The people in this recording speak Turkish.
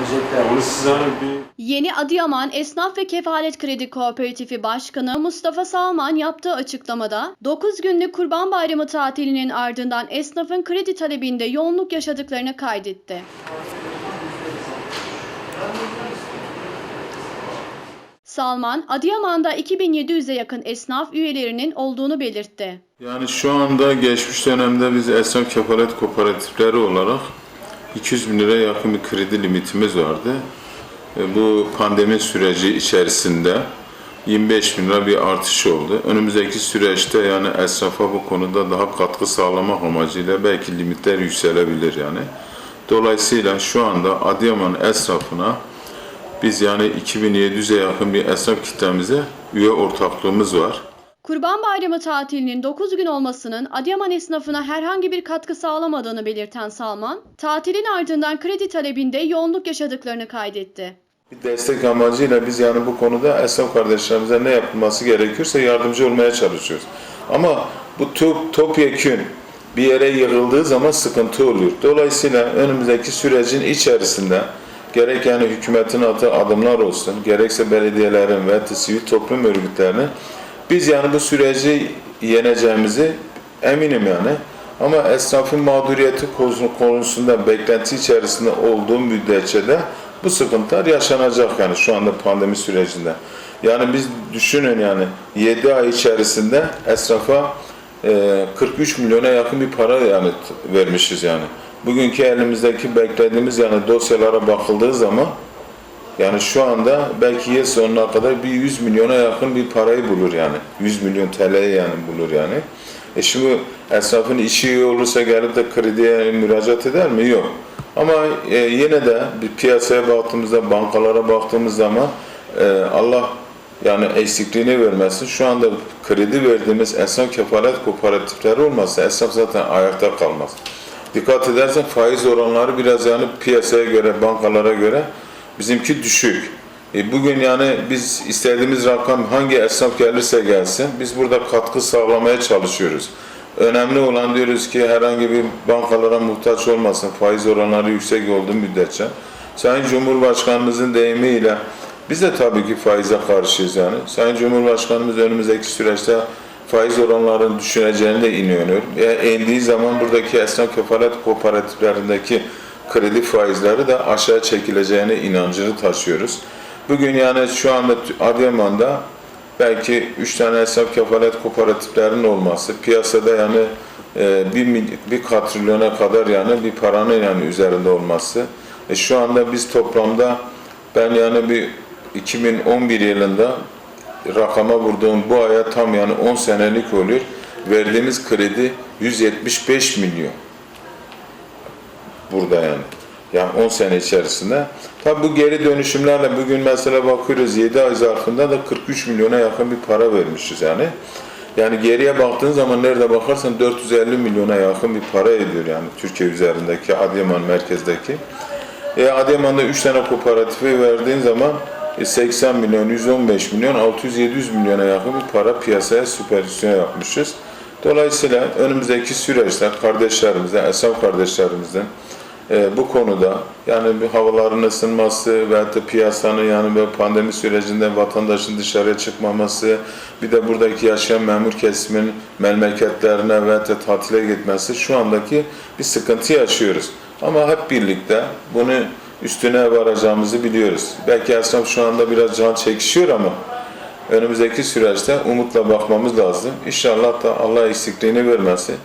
Bir Yeni Adıyaman Esnaf ve Kefalet Kredi Kooperatifi Başkanı Mustafa Salman yaptığı açıklamada 9 günlük Kurban Bayramı tatilinin ardından esnafın kredi talebinde yoğunluk yaşadıklarını kaydetti. Salman, Adıyaman'da 2700'e yakın esnaf üyelerinin olduğunu belirtti. Yani şu anda geçmiş dönemde biz esnaf kefalet kooperatifleri olarak 200 bin liraya yakın bir kredi limitimiz vardı. E, Bu pandemi süreci içerisinde 25 bin lira bir artış oldu. Önümüzdeki süreçte yani esnafa bu konuda daha katkı sağlamak amacıyla belki limitler yükselebilir yani. Dolayısıyla şu anda Adıyaman esnafına biz yani 2700'e yakın bir esnaf kitlemize üye ortaklığımız var. Kurban Bayramı tatilinin 9 gün olmasının Adıyaman esnafına herhangi bir katkı sağlamadığını belirten Salman, tatilin ardından kredi talebinde yoğunluk yaşadıklarını kaydetti. Bir destek amacıyla biz yani bu konuda esnaf kardeşlerimize ne yapılması gerekiyorsa yardımcı olmaya çalışıyoruz. Ama bu top, topyekün bir yere yığıldığı zaman sıkıntı oluyor. Dolayısıyla önümüzdeki sürecin içerisinde gerek yani hükümetin attığı adımlar olsun, gerekse belediyelerin ve sivil toplum örgütlerinin biz yani bu süreci yeneceğimizi eminim yani. Ama esnafın mağduriyeti konusu- konusunda beklenti içerisinde olduğu müddetçe de bu sıkıntılar yaşanacak yani şu anda pandemi sürecinde. Yani biz düşünün yani 7 ay içerisinde esnafa e, 43 milyona yakın bir para yani vermişiz yani. Bugünkü elimizdeki beklediğimiz yani dosyalara bakıldığı zaman yani şu anda belki yıl sonuna kadar bir 100 milyona yakın bir parayı bulur yani. 100 milyon TL'yi yani bulur yani. E şimdi esnafın işi iyi olursa gelip de krediye müracaat eder mi? Yok. Ama e, yine de bir piyasaya baktığımızda, bankalara baktığımız zaman e, Allah yani eksikliğini vermesin. Şu anda kredi verdiğimiz esnaf kefalet kooperatifleri olmazsa esnaf zaten ayakta kalmaz. Dikkat edersen faiz oranları biraz yani piyasaya göre, bankalara göre bizimki düşük. E bugün yani biz istediğimiz rakam hangi esnaf gelirse gelsin biz burada katkı sağlamaya çalışıyoruz. Önemli olan diyoruz ki herhangi bir bankalara muhtaç olmasın faiz oranları yüksek olduğu müddetçe. Sayın Cumhurbaşkanımızın deyimiyle biz de tabii ki faize karşıyız yani. Sayın Cumhurbaşkanımız önümüzdeki süreçte faiz oranlarının düşüreceğine de inanıyorum. E, indiği zaman buradaki esnaf kefalet kooperatiflerindeki kredi faizleri de aşağı çekileceğine inancını taşıyoruz. Bugün yani şu anda Adıyaman'da belki 3 tane esnaf kefalet kooperatiflerinin olması, piyasada yani e, bir, bir katrilyona kadar yani bir paranın yani üzerinde olması. E, şu anda biz toplamda ben yani bir 2011 yılında rakama vurduğum bu aya tam yani 10 senelik oluyor. Verdiğimiz kredi 175 milyon burada yani. Yani 10 sene içerisinde. Tabi bu geri dönüşümlerle bugün mesela bakıyoruz 7 ay zarfında da 43 milyona yakın bir para vermişiz yani. Yani geriye baktığın zaman nerede bakarsan 450 milyona yakın bir para ediyor yani Türkiye üzerindeki Adıyaman merkezdeki. E, Adıyaman'da 3 tane kooperatifi verdiğin zaman e, 80 milyon, 115 milyon, 600-700 milyona yakın bir para piyasaya süpervizyon yapmışız. Dolayısıyla önümüzdeki süreçte kardeşlerimizle, esnaf kardeşlerimizden e, bu konuda yani bir havaların ısınması ve da piyasanın yani böyle pandemi sürecinde vatandaşın dışarıya çıkmaması, bir de buradaki yaşayan memur kesimin memleketlerine ve da tatile gitmesi şu andaki bir sıkıntı yaşıyoruz. Ama hep birlikte bunu üstüne varacağımızı biliyoruz. Belki esnaf şu anda biraz can çekişiyor ama önümüzdeki süreçte umutla bakmamız lazım. İnşallah da Allah eksikliğini vermesin.